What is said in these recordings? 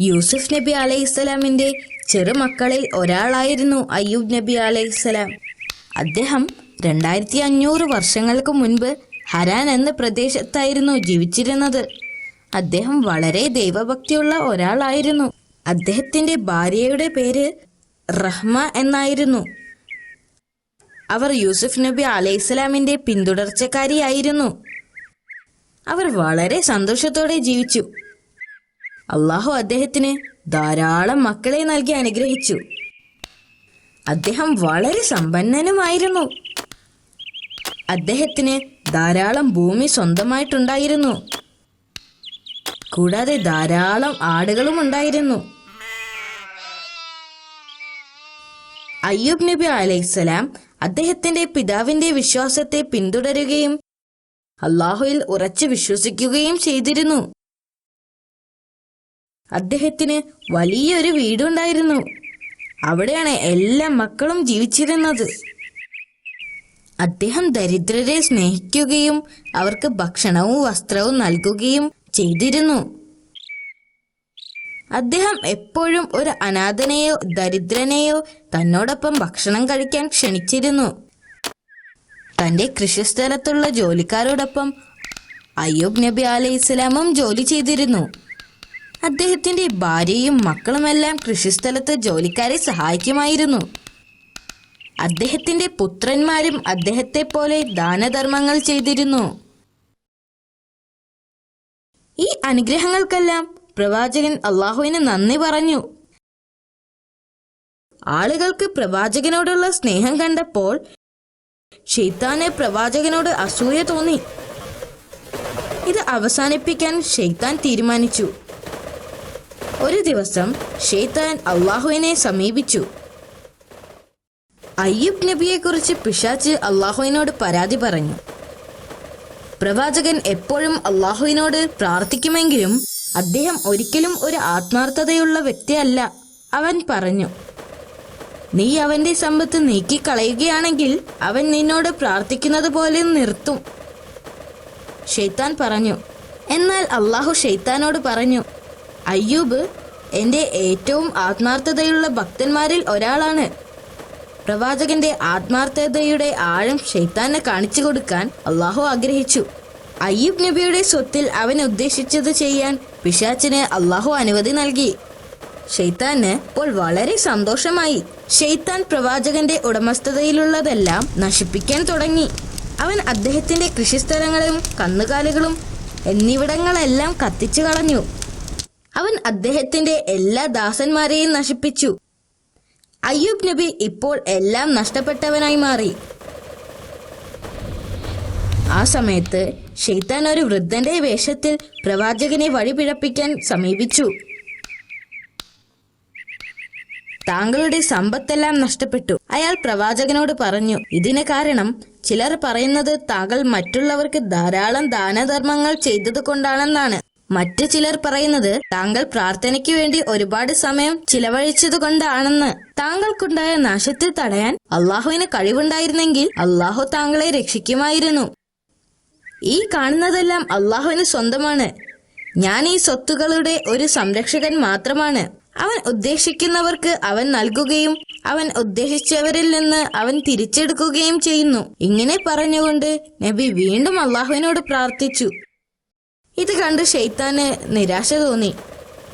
യൂസുഫ് നബി അലൈഹിസ്സലാമിന്റെ ചെറുമക്കളിൽ ഒരാളായിരുന്നു അയ്യൂബ് നബി അലൈഹിസ്സലാം അദ്ദേഹം രണ്ടായിരത്തി അഞ്ഞൂറ് വർഷങ്ങൾക്ക് മുൻപ് ഹരാൻ എന്ന പ്രദേശത്തായിരുന്നു ജീവിച്ചിരുന്നത്. അദ്ദേഹം വളരെ ദൈവഭക്തിയുള്ള ഒരാളായിരുന്നു. അദ്ദേഹത്തിന്റെ ഭാര്യയുടെ പേര് റഹ്മ എന്നായിരുന്നു. അവർ യൂസുഫ് നബി അലൈഹിസ്സലാമിന്റെ പിന്തുടർച്ചക്കാരിയായിരുന്നു. അവർ വളരെ സന്തോഷത്തോടെ ജീവിച്ചു. അള്ളാഹു അദ്ദേഹത്തിന് ധാരാളം മക്കളെ നൽകി അനുഗ്രഹിച്ചു. അദ്ദേഹം വളരെ സമ്പന്നനുമായിരുന്നു. അദ്ദേഹത്തിന് ധാരാളം ഭൂമി സ്വന്തമായിട്ടുണ്ടായിരുന്നു. കൂടാതെ ധാരാളം ആടുകളും ഉണ്ടായിരുന്നു. അയ്യൂബ് നബി അലൈഹിസ്സലാം അദ്ദേഹത്തിന്റെ പിതാവിന്റെ വിശ്വാസത്തെ പിന്തുടരുകയും അള്ളാഹുയിൽ ഉറച്ചു വിശ്വസിക്കുകയും ചെയ്തിരുന്നു. അദ്ദേഹത്തിന് വലിയൊരു വീടുണ്ടായിരുന്നു. അവിടെയാണ് എല്ലാ മക്കളും ജീവിച്ചിരുന്നത്. അദ്ദേഹം ദരിദ്രരെ സ്നേഹിക്കുകയും അവർക്ക് ഭക്ഷണവും വസ്ത്രവും നൽകുകയും ചെയ്തിരുന്നു. അദ്ദേഹം എപ്പോഴും ഒരു അനാഥനെയോ ദരിദ്രനെയോ തന്നോടൊപ്പം ഭക്ഷണം കഴിക്കാൻ ക്ഷണിച്ചിരുന്നു. തന്റെ കൃഷിസ്ഥലത്തുള്ള ജോലിക്കാരോടൊപ്പം അയ്യൂബ് നബി അലൈഹി ഇസ്ലാമും ജോലി ചെയ്തിരുന്നു. അദ്ദേഹത്തിന്റെ ഭാര്യയും മക്കളുമെല്ലാം കൃഷിസ്ഥലത്ത് ജോലിക്കാരെ സഹായിക്കുമായിരുന്നു. അദ്ദേഹത്തിന്റെ പുത്രന്മാരും അദ്ദേഹത്തെ പോലെ ദാനധർമ്മങ്ങൾ ചെയ്തിരുന്നു. ഈ അനുഗ്രഹങ്ങൾക്കെല്ലാം പ്രവാചകൻ അള്ളാഹുവിന് നന്ദി പറഞ്ഞു. ആളുകൾക്ക് പ്രവാചകനോടുള്ള സ്നേഹം കണ്ടപ്പോൾ ഷെയ്ത്താന് പ്രവാചകനോട് അസൂയ തോന്നി. ഇത് അവസാനിപ്പിക്കാൻ ഷെയ്ത്താൻ തീരുമാനിച്ചു. ഒരു ദിവസം ഷെയ്ത്താൻ അള്ളാഹുവിനെ സമീപിച്ചു. അയ്യൂബ് നബിയെക്കുറിച്ച് പിശാച്ച് അള്ളാഹുവിനോട് പരാതി പറഞ്ഞു. പ്രവാചകൻ എപ്പോഴും അള്ളാഹുവിനോട് പ്രാർത്ഥിക്കുമെങ്കിലും അദ്ദേഹം ഒരിക്കലും ഒരു ആത്മാർത്ഥതയുള്ള വ്യക്തിയല്ല അവൻ പറഞ്ഞു. നീ അവന്റെ സമ്പത്ത് നീക്കിക്കളയുകയാണെങ്കിൽ അവൻ നിന്നോട് പ്രാർത്ഥിക്കുന്നത് പോലെ നിർത്തും ഷെയ്ത്താൻ പറഞ്ഞു. എന്നാൽ അള്ളാഹു ഷെയ്ത്താനോട് പറഞ്ഞു അയ്യൂബ് എന്റെ ഏറ്റവും ആത്മാർത്ഥതയുള്ള ഭക്തന്മാരിൽ ഒരാളാണ്. പ്രവാചകന്റെ ആത്മാർത്ഥതയുടെ ആഴം ഷെയ്ത്താനെ കാണിച്ചു കൊടുക്കാൻ അള്ളാഹു ആഗ്രഹിച്ചു. അയ്യൂബ് നബിയുടെ സ്വത്തിൽ അവൻ ഉദ്ദേശിച്ചത് ചെയ്യാൻ പിശാച്ചിന് അള്ളാഹു അനുമതി നൽകി. ഷെയ്ത്താന് ഇപ്പോൾ വളരെ സന്തോഷമായി. ഷെയ്ത്താൻ പ്രവാചകന്റെ ഉടമസ്ഥതയിലുള്ളതെല്ലാം നശിപ്പിക്കാൻ തുടങ്ങി. അവൻ അദ്ദേഹത്തിന്റെ കൃഷിസ്ഥലങ്ങളും കന്നുകാലികളും എന്നിവിടങ്ങളെല്ലാം കത്തിച്ചു കളഞ്ഞു. അവൻ അദ്ദേഹത്തിന്റെ എല്ലാ ദാസന്മാരെയും നശിപ്പിച്ചു. അയ്യൂബ് നബി ഇപ്പോൾ എല്ലാം നഷ്ടപ്പെട്ടവനായി മാറി. ആ സമയത്ത് ഷെയ്ത്താൻ ഒരു വൃദ്ധന്റെ വേഷത്തിൽ പ്രവാചകനെ വഴിപിഴപ്പിക്കാൻ സമീപിച്ചു. താങ്കളുടെ സമ്പത്തെല്ലാം നഷ്ടപ്പെട്ടു. അയാൾ പ്രവാചകനോട് പറഞ്ഞു ഇതിന് കാരണം ചിലർ പറയുന്നത് താങ്കൾ മറ്റുള്ളവർക്ക് ധാരാളം ദാനധർമ്മങ്ങൾ ചെയ്തത് കൊണ്ടാണെന്നാണ് മറ്റു ചിലർ പറയുന്നത് താങ്കൾ പ്രാർത്ഥനയ്ക്ക് വേണ്ടി ഒരുപാട് സമയം ചിലവഴിച്ചത് കൊണ്ടാണെന്ന് താങ്കൾക്കുണ്ടായ നാശത്തിൽ തടയാൻ അള്ളാഹുവിന് കഴിവുണ്ടായിരുന്നെങ്കിൽ അള്ളാഹു താങ്കളെ രക്ഷിക്കുമായിരുന്നു. ഈ കാണുന്നതെല്ലാം അള്ളാഹുവിന് സ്വന്തമാണ്. ഞാൻ ഈ സ്വത്തുകളുടെ ഒരു സംരക്ഷകൻ മാത്രമാണ്. അവൻ ഉദ്ദേശിക്കുന്നവർക്ക് അവൻ നൽകുകയും അവൻ ഉദ്ദേശിച്ചവരിൽ നിന്ന് അവൻ തിരിച്ചെടുക്കുകയും ചെയ്യുന്നു. ഇങ്ങനെ പറഞ്ഞുകൊണ്ട് നബി വീണ്ടും അള്ളാഹുവിനോട് പ്രാർത്ഥിച്ചു. ഇത് കണ്ട് ഷെയ്ത്താന് നിരാശ തോന്നി.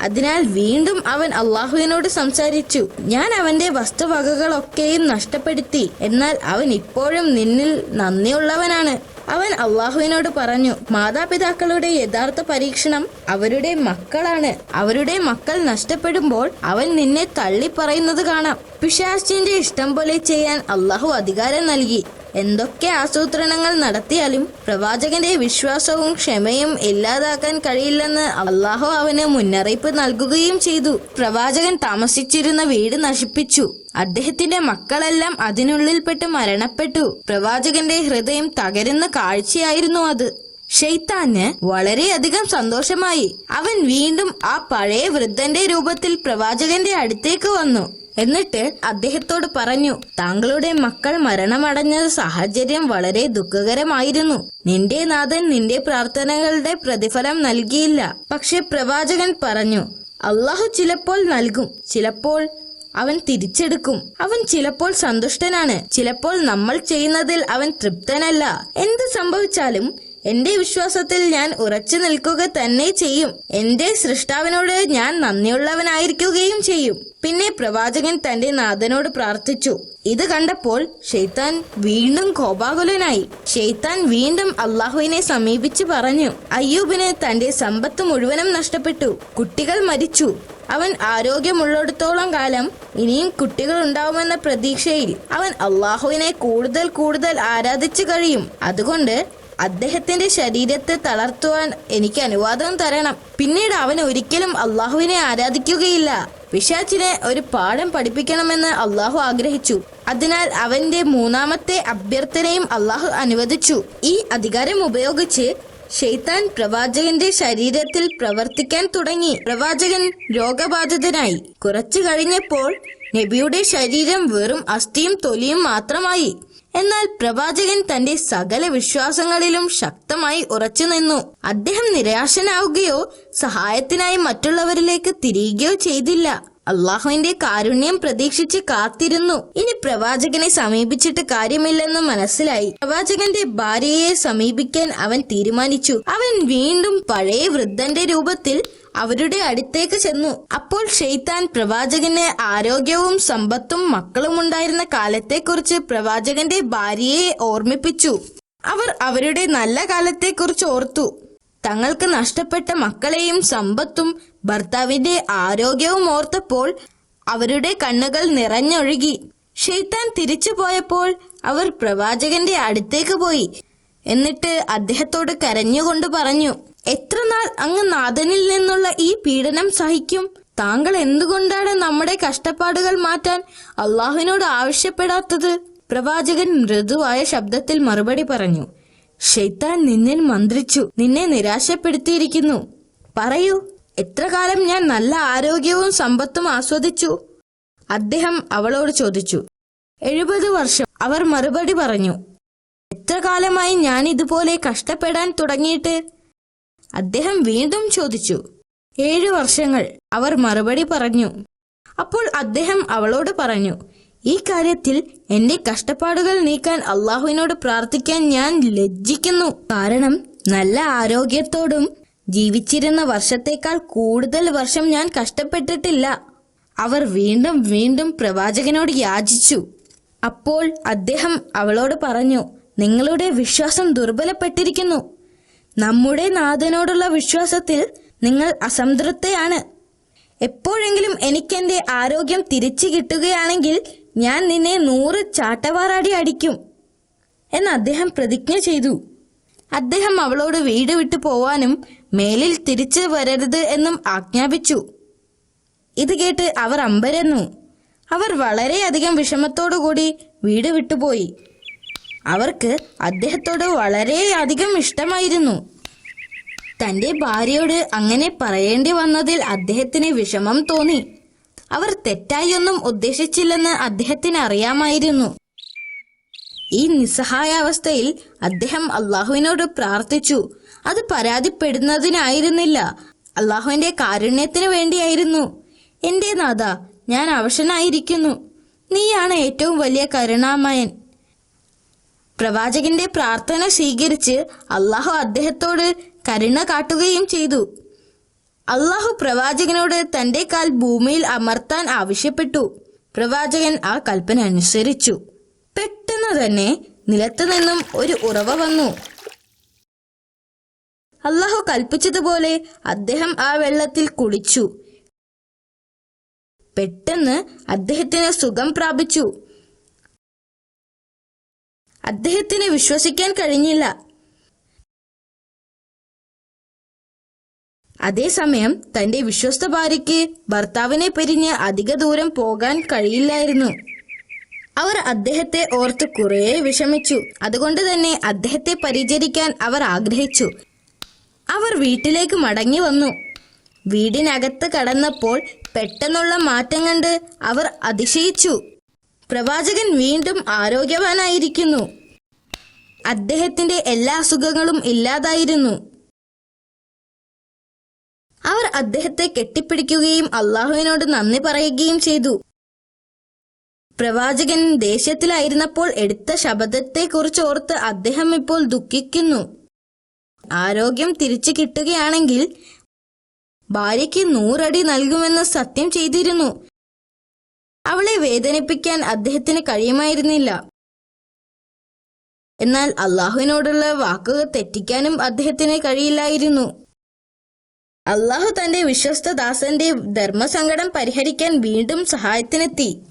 അതിനാൽ വീണ്ടും അവൻ അള്ളാഹുവിനോട് സംസാരിച്ചു ഞാൻ അവന്റെ വസ്തുവകകളൊക്കെയും നഷ്ടപ്പെടുത്തി എന്നാൽ അവൻ ഇപ്പോഴും നിന്നിൽ നന്ദിയുള്ളവനാണ്. അവൻ അള്ളാഹുവിനോട് പറഞ്ഞു മാതാപിതാക്കളുടെ യഥാർത്ഥ പരീക്ഷണം അവരുടെ മക്കളാണ്. അവരുടെ മക്കൾ നഷ്ടപ്പെടുമ്പോൾ അവൻ നിന്നെ തള്ളി പറയുന്നത് കാണാം. പിശാസ്റ്റിന്റെ ഇഷ്ടം പോലെ ചെയ്യാൻ അള്ളാഹു അധികാരം നൽകി. എന്തൊക്കെ ആസൂത്രണങ്ങൾ നടത്തിയാലും പ്രവാചകന്റെ വിശ്വാസവും ക്ഷമയും ഇല്ലാതാക്കാൻ കഴിയില്ലെന്ന് അള്ളാഹു അവന് മുന്നറിയിപ്പ് നൽകുകയും ചെയ്തു. പ്രവാചകൻ താമസിച്ചിരുന്ന വീട് നശിപ്പിച്ചു. അദ്ദേഹത്തിന്റെ മക്കളെല്ലാം അതിനുള്ളിൽപ്പെട്ട് മരണപ്പെട്ടു. പ്രവാചകന്റെ ഹൃദയം തകരുന്ന കാഴ്ചയായിരുന്നു അത്. ഷെയ്ത്താന് വളരെയധികം സന്തോഷമായി. അവൻ വീണ്ടും ആ പഴയ വൃദ്ധന്റെ രൂപത്തിൽ പ്രവാചകന്റെ അടുത്തേക്ക് വന്നു. എന്നിട്ട് അദ്ദേഹത്തോട് പറഞ്ഞു താങ്കളുടെ മക്കൾ മരണമടഞ്ഞ സാഹചര്യം വളരെ ദുഃഖകരമായിരുന്നു. നിന്റെ നാഥൻ നിന്റെ പ്രാർത്ഥനകളുടെ പ്രതിഫലം നൽകിയില്ല. പക്ഷെ പ്രവാചകൻ പറഞ്ഞു അള്ളാഹു ചിലപ്പോൾ നൽകും ചിലപ്പോൾ അവൻ തിരിച്ചെടുക്കും. അവൻ ചിലപ്പോൾ സന്തുഷ്ടനാണ് ചിലപ്പോൾ നമ്മൾ ചെയ്യുന്നതിൽ അവൻ തൃപ്തനല്ല. എന്ത് സംഭവിച്ചാലും എന്റെ വിശ്വാസത്തിൽ ഞാൻ ഉറച്ചു നിൽക്കുക തന്നെ ചെയ്യും. എന്റെ സൃഷ്ടാവിനോട് ഞാൻ നന്ദിയുള്ളവനായിരിക്കുകയും ചെയ്യും. പിന്നെ പ്രവാചകൻ തന്റെ നാഥനോട് പ്രാർത്ഥിച്ചു. ഇത് കണ്ടപ്പോൾ ഷെയ്ത്താൻ വീണ്ടും കോപാകുലനായി. ഷെയ്ത്താൻ വീണ്ടും അള്ളാഹുവിനെ സമീപിച്ചു പറഞ്ഞു അയ്യൂബിന് തന്റെ സമ്പത്ത് മുഴുവനും നഷ്ടപ്പെട്ടു. കുട്ടികൾ മരിച്ചു. അവൻ ആരോഗ്യമുള്ളിടത്തോളം കാലം ഇനിയും കുട്ടികൾ ഉണ്ടാവുമെന്ന പ്രതീക്ഷയിൽ അവൻ അള്ളാഹുവിനെ കൂടുതൽ കൂടുതൽ ആരാധിച്ചു കഴിയും. അതുകൊണ്ട് അദ്ദേഹത്തിന്റെ ശരീരത്തെ തളർത്തുവാൻ എനിക്ക് അനുവാദം തരണം. പിന്നീട് അവൻ ഒരിക്കലും അള്ളാഹുവിനെ ആരാധിക്കുകയില്ല. പിശാച്ചിനെ ഒരു പാഠം പഠിപ്പിക്കണമെന്ന് അള്ളാഹു ആഗ്രഹിച്ചു. അതിനാൽ അവന്റെ മൂന്നാമത്തെ അഭ്യർത്ഥനയും അള്ളാഹു അനുവദിച്ചു. ഈ അധികാരം ഉപയോഗിച്ച് ഷെയ്ത്താൻ പ്രവാചകന്റെ ശരീരത്തിൽ പ്രവർത്തിക്കാൻ തുടങ്ങി. പ്രവാചകൻ രോഗബാധിതനായി. കുറച്ചു കഴിഞ്ഞപ്പോൾ നബിയുടെ ശരീരം വെറും അസ്ഥിയും തൊലിയും മാത്രമായി. എന്നാൽ പ്രവാചകൻ തന്റെ സകല വിശ്വാസങ്ങളിലും ശക്തമായി ഉറച്ചുനിന്നു അദ്ദേഹം നിരാശനാവുകയോ സഹായത്തിനായി മറ്റുള്ളവരിലേക്ക് തിരിയുകയോ ചെയ്തില്ല. അള്ളാഹുവിന്റെ കാരുണ്യം പ്രതീക്ഷിച്ച് കാത്തിരുന്നു. ഇനി പ്രവാചകനെ സമീപിച്ചിട്ട് കാര്യമില്ലെന്ന് മനസ്സിലായി. പ്രവാചകന്റെ ഭാര്യയെ സമീപിക്കാൻ അവൻ തീരുമാനിച്ചു. അവൻ വീണ്ടും പഴയ വൃദ്ധന്റെ രൂപത്തിൽ അവരുടെ അടുത്തേക്ക് ചെന്നു. അപ്പോൾ ഷെയ്ത്താൻ പ്രവാചകന് ആരോഗ്യവും സമ്പത്തും മക്കളും ഉണ്ടായിരുന്ന കാലത്തെക്കുറിച്ച് പ്രവാചകന്റെ ഭാര്യയെ ഓർമ്മിപ്പിച്ചു. അവർ അവരുടെ നല്ല കാലത്തെക്കുറിച്ച് ഓർത്തു. തങ്ങൾക്ക് നഷ്ടപ്പെട്ട മക്കളെയും സമ്പത്തും ഭർത്താവിന്റെ ആരോഗ്യവും ഓർത്തപ്പോൾ അവരുടെ കണ്ണുകൾ നിറഞ്ഞൊഴുകി. ഷെയ്ത്താൻ തിരിച്ചു പോയപ്പോൾ അവർ പ്രവാചകന്റെ അടുത്തേക്ക് പോയി. എന്നിട്ട് അദ്ദേഹത്തോട് കരഞ്ഞുകൊണ്ട് പറഞ്ഞു എത്ര നാൾ അങ്ങ് നാഥനിൽ നിന്നുള്ള ഈ പീഡനം സഹിക്കും? താങ്കൾ എന്തുകൊണ്ടാണ് നമ്മുടെ കഷ്ടപ്പാടുകൾ മാറ്റാൻ അള്ളാഹുവിനോട് ആവശ്യപ്പെടാത്തത്? പ്രവാചകൻ മൃദുവായ ശബ്ദത്തിൽ മറുപടി പറഞ്ഞു ഷെയ്ത്താൻ നിന്നെ മന്ത്രിച്ചു നിന്നെ നിരാശപ്പെടുത്തിയിരിക്കുന്നു. പറയൂ. എത്ര കാലം ഞാൻ നല്ല ആരോഗ്യവും സമ്പത്തും ആസ്വദിച്ചു? അദ്ദേഹം അവളോട് ചോദിച്ചു. എഴുപത് വർഷം. അവർ മറുപടി പറഞ്ഞു. എത്ര കാലമായി ഞാൻ ഇതുപോലെ കഷ്ടപ്പെടാൻ തുടങ്ങിയിട്ട്? അദ്ദേഹം വീണ്ടും ചോദിച്ചു. ഏഴു വർഷങ്ങൾ. അവർ മറുപടി പറഞ്ഞു. അപ്പോൾ അദ്ദേഹം അവളോട് പറഞ്ഞു ഈ കാര്യത്തിൽ എന്റെ കഷ്ടപ്പാടുകൾ നീക്കാൻ അള്ളാഹുവിനോട് പ്രാർത്ഥിക്കാൻ ഞാൻ ലജ്ജിക്കുന്നു. കാരണം നല്ല ആരോഗ്യത്തോടും ജീവിച്ചിരുന്ന വർഷത്തേക്കാൾ കൂടുതൽ വർഷം ഞാൻ കഷ്ടപ്പെട്ടിട്ടില്ല. അവർ വീണ്ടും വീണ്ടും പ്രവാചകനോട് യാചിച്ചു. അപ്പോൾ അദ്ദേഹം അവളോട് പറഞ്ഞു നിങ്ങളുടെ വിശ്വാസം ദുർബലപ്പെട്ടിരിക്കുന്നു. നമ്മുടെ നാഥനോടുള്ള വിശ്വാസത്തിൽ നിങ്ങൾ അസംതൃപ്തയാണ്. എപ്പോഴെങ്കിലും എനിക്കെന്റെ ആരോഗ്യം തിരിച്ചു കിട്ടുകയാണെങ്കിൽ ഞാൻ നിന്നെ നൂറ് ചാട്ടവാറാടി അടിക്കും. എന്ന് അദ്ദേഹം പ്രതിജ്ഞ ചെയ്തു. അദ്ദേഹം അവളോട് വീട് വിട്ടു പോവാനും മേലിൽ തിരിച്ചു വരരുത് എന്നും ആജ്ഞാപിച്ചു. ഇത് കേട്ട് അവർ അമ്പരന്നു. അവർ വളരെയധികം വിഷമത്തോടുകൂടി വീട് വിട്ടുപോയി അവർക്ക് അദ്ദേഹത്തോട് വളരെയധികം ഇഷ്ടമായിരുന്നു. തന്റെ ഭാര്യയോട് അങ്ങനെ പറയേണ്ടി വന്നതിൽ അദ്ദേഹത്തിന് വിഷമം തോന്നി. അവർ തെറ്റായി ഒന്നും ഉദ്ദേശിച്ചില്ലെന്ന് അദ്ദേഹത്തിന് അറിയാമായിരുന്നു. ഈ നിസ്സഹായാവസ്ഥയിൽ അദ്ദേഹം അള്ളാഹുവിനോട് പ്രാർത്ഥിച്ചു. അത് പരാതിപ്പെടുന്നതിനായിരുന്നില്ല. അള്ളാഹുവിന്റെ കാരുണ്യത്തിന് വേണ്ടിയായിരുന്നു. എന്റെ നാഥ ഞാൻ അവശനായിരിക്കുന്നു. നീയാണ് ഏറ്റവും വലിയ കരുണാമയൻ. പ്രവാചകന്റെ പ്രാർത്ഥന സ്വീകരിച്ച് അള്ളാഹു അദ്ദേഹത്തോട് കരുണ കാട്ടുകയും ചെയ്തു. അള്ളാഹു പ്രവാചകനോട് തന്റെ കാൽ ഭൂമിയിൽ അമർത്താൻ ആവശ്യപ്പെട്ടു. പ്രവാചകൻ ആ കൽപ്പന അനുസരിച്ചു. തന്നെ നിലത്തു നിന്നും ഒരു ഉറവ വന്നു. അള്ളാഹു കൽപ്പിച്ചതുപോലെ അദ്ദേഹം ആ വെള്ളത്തിൽ കുളിച്ചു. പെട്ടെന്ന് അദ്ദേഹത്തിന് സുഖം പ്രാപിച്ചു. അദ്ദേഹത്തിന് വിശ്വസിക്കാൻ കഴിഞ്ഞില്ല. അതേസമയം തന്റെ വിശ്വസ്ത ഭാര്യയ്ക്ക് ഭർത്താവിനെ പിരിഞ്ഞ് അധിക ദൂരം പോകാൻ കഴിയില്ലായിരുന്നു. അവർ അദ്ദേഹത്തെ ഓർത്ത് കുറേ വിഷമിച്ചു. അതുകൊണ്ട് തന്നെ അദ്ദേഹത്തെ പരിചരിക്കാൻ അവർ ആഗ്രഹിച്ചു. അവർ വീട്ടിലേക്ക് മടങ്ങി വന്നു. വീടിനകത്ത് കടന്നപ്പോൾ പെട്ടെന്നുള്ള മാറ്റം കണ്ട് അവർ അതിശയിച്ചു. പ്രവാചകൻ വീണ്ടും ആരോഗ്യവാനായിരിക്കുന്നു. അദ്ദേഹത്തിന്റെ എല്ലാ അസുഖങ്ങളും ഇല്ലാതായിരുന്നു. അവർ അദ്ദേഹത്തെ കെട്ടിപ്പിടിക്കുകയും അള്ളാഹുവിനോട് നന്ദി പറയുകയും ചെയ്തു. പ്രവാചകൻ ദേഷ്യത്തിലായിരുന്നപ്പോൾ എടുത്ത ശബദത്തെക്കുറിച്ച് ഓർത്ത് അദ്ദേഹം ഇപ്പോൾ ദുഃഖിക്കുന്നു. ആരോഗ്യം തിരിച്ചു കിട്ടുകയാണെങ്കിൽ ഭാര്യയ്ക്ക് നൂറടി നൽകുമെന്ന് സത്യം ചെയ്തിരുന്നു. അവളെ വേദനിപ്പിക്കാൻ അദ്ദേഹത്തിന് കഴിയുമായിരുന്നില്ല. എന്നാൽ അള്ളാഹുവിനോടുള്ള വാക്കുകൾ തെറ്റിക്കാനും അദ്ദേഹത്തിന് കഴിയില്ലായിരുന്നു. അള്ളാഹു തന്റെ വിശ്വസ്ത ദാസന്റെ ധർമ്മസങ്കടം പരിഹരിക്കാൻ വീണ്ടും സഹായത്തിനെത്തി.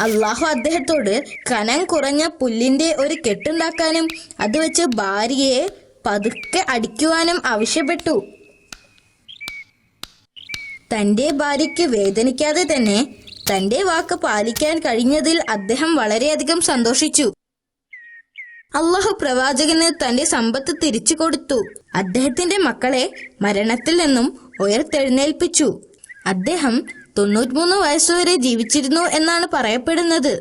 അള്ളാഹു അദ്ദേഹത്തോട് കനം കുറഞ്ഞ പുല്ലിന്റെ ഒരു കെട്ടുണ്ടാക്കാനും അത് വെച്ച് ഭാര്യയെ പതുക്കെ അടിക്കുവാനും ആവശ്യപ്പെട്ടു. തന്റെ ഭാര്യയ്ക്ക് വേദനിക്കാതെ തന്നെ തന്റെ വാക്ക് പാലിക്കാൻ കഴിഞ്ഞതിൽ അദ്ദേഹം വളരെയധികം സന്തോഷിച്ചു. അള്ളാഹു പ്രവാചകന് തന്റെ സമ്പത്ത് തിരിച്ചു കൊടുത്തു. അദ്ദേഹത്തിന്റെ മക്കളെ മരണത്തിൽ നിന്നും ഉയർത്തെഴുന്നേൽപ്പിച്ചു. അദ്ദേഹം തൊണ്ണൂറ്റിമൂന്ന് വയസ്സുവരെ ജീവിച്ചിരുന്നു എന്നാണ് പറയപ്പെടുന്നത്.